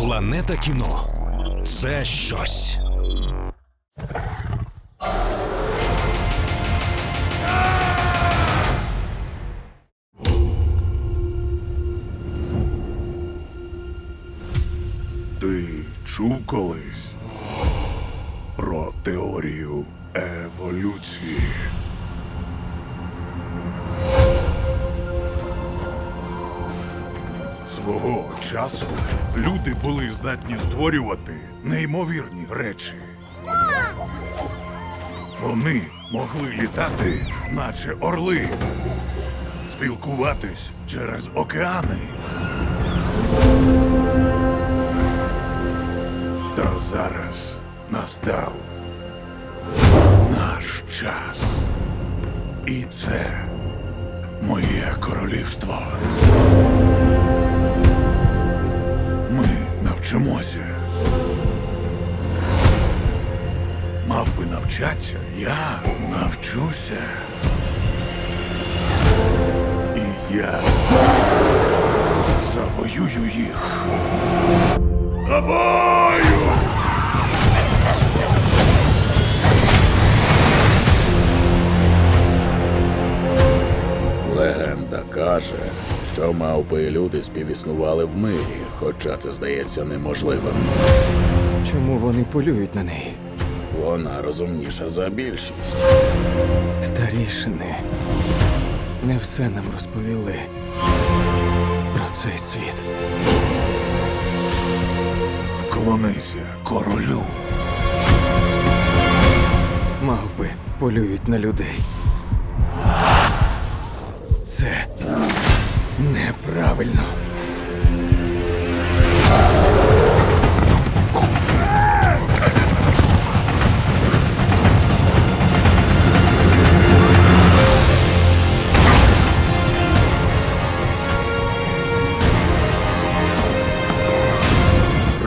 Планета кіно це щось. Ти чув колись про теорію еволюції? Свого часу люди були здатні створювати неймовірні речі. Вони могли літати, наче орли, спілкуватись через океани. Та зараз настав наш час. І це моє королівство. Мав би навчатися, я навчуся. І я завоюю їх. Тобою! Легенда каже, що мавпи і люди співіснували в мирі, хоча це здається неможливим. Чому вони полюють на неї? Вона розумніша за більшість. Старішини не все нам розповіли про цей світ. Вклонися королю. Мавби полюють на людей. Це неправильно.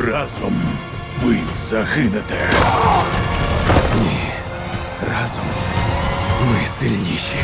Разом ви загинете. Ні. Разом ми сильніші.